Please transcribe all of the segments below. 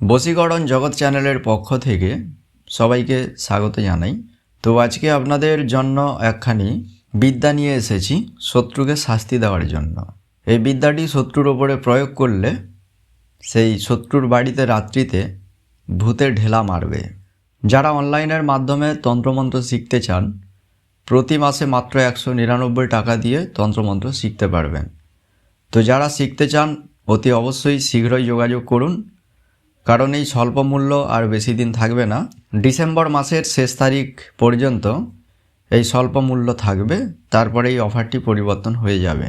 বশীকরণ জগৎ চ্যানেলের পক্ষ থেকে সবাইকে স্বাগত জানাই। তো আজকে আপনাদের জন্য একখানি বিদ্যা নিয়ে এসেছি শত্রুকে শাস্তি দেওয়ার জন্য। এই বিদ্যাটি শত্রুর ওপরে প্রয়োগ করলে সেই শত্রুর বাড়িতে রাত্রিতে ভূতে ঢেলা মারবে। যারা অনলাইনের মাধ্যমে তন্ত্রমন্ত্র শিখতে চান, প্রতি মাসে মাত্র একশো নিরানব্বই টাকা দিয়ে তন্ত্রমন্ত্র শিখতে পারবেন। তো যারা শিখতে চান, অতি অবশ্যই শীঘ্রই যোগাযোগ করুন। কারণ এই স্বল্প মূল্য আর বেশি দিন থাকবে না। ডিসেম্বর মাসের শেষ তারিখ পর্যন্ত এই স্বল্প মূল্য থাকবে, তারপরে এই অফারটি পরিবর্তন হয়ে যাবে।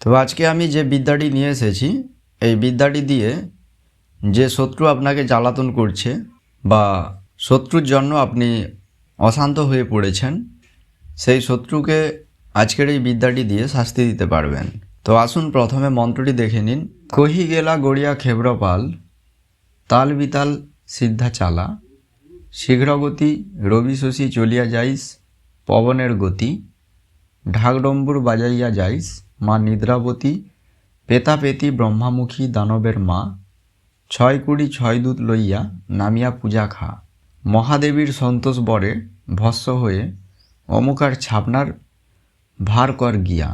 তো আজকে আমি যে বিদ্যাটি নিয়ে এসেছি, এই বিদ্যাটি দিয়ে যে শত্রু আপনাকে জ্বালাতন করছে বা শত্রুর জন্য আপনি অশান্ত হয়ে পড়েছেন, সেই শত্রুকে আজকের এই বিদ্যাটি দিয়ে শাস্তি দিতে পারবেন। তো আসুন প্রথমে মন্ত্রটি দেখে নিন। কহি গেলা গড়িয়া খেব্রপাল তাল বিতাল সিদ্ধা চালা শীঘ্রগতি রবি শশী চলিয়া যাইস, পবনের গতি, ঢাকডম্বুর বাজাইয়া যাইস, মা নিদ্রাবতী, পেতাপেতি ব্রহ্মামুখী দানবের মা, ছয় কুড়ি ছয় দূত লইয়া নামিয়া পূজা খা। মহাদেবীর সন্তোষ বরে ভস্য হয়ে অমুকার ছাপনার ভার কর গিয়া।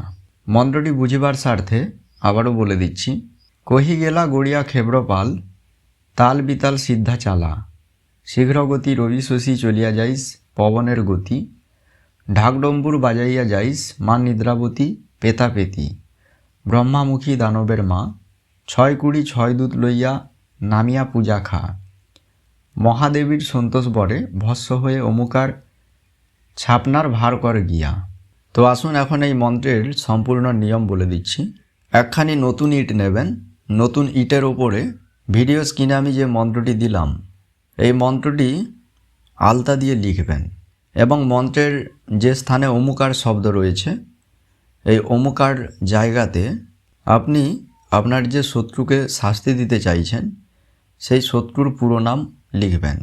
মন্ত্রটি বুঝিবার স্বার্থে আবারও বলে দিচ্ছি কহি গেলা গড়িয়া খেব্রপাল তাল বিতাল সিদ্ধা চালা। শীঘ্রগতি রবি শশী চলিয়া যাইস, পবনের গতি। ঢাকডম্বুর বাজাইয়া যাইস মা নিদ্রাবতী পেতাপেতি ব্রহ্মামুখী দানবের মা, ছয় কুড়ি ছয় দূত লইয়া নামিয়া পূজা খা। মহাদেবীর সন্তোষ বরে ভস্য হয়ে অমুকার ছাপনার ভার কর গিয়া। তো আসুন এখন এই মন্ত্রের সম্পূর্ণ নিয়ম বলে দিচ্ছি। একখানি নতুন ইট নেবেন, নতুন ইটের ওপরে ভিডিও স্ক্রিনে আমি যে মন্ত্রটি দিলাম, এই মন্ত্রটি আলতা দিয়ে লিখবেন এবং মন্ত্রের যে স্থানে অমুকার শব্দ রয়েছে, এই অমুকার জায়গাতে আপনি আপনার যে শত্রুকে শাস্তি দিতে চাইছেন, সেই শত্রুর পুরো নাম লিখবেন।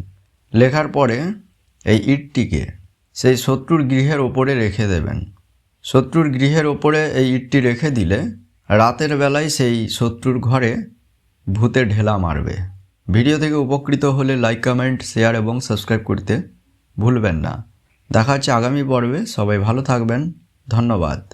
লেখার পরে এই ইটটিকে সেই শত্রুর গৃহের ওপরে রেখে দেবেন। শত্রুর গৃহের ওপরে এই ইটটি রেখে দিলে রাতের বেলায় সেই শত্রুর ঘরে ভূতে ঢেলা মারবে। ভিডিও থেকে উপকৃত হলে লাইক কমেন্ট শেয়ার এবং সাবস্ক্রাইব করতে ভুলবেন না। দেখা হচ্ছে আগামী পর্বে। সবাই ভালো থাকবেন। ধন্যবাদ।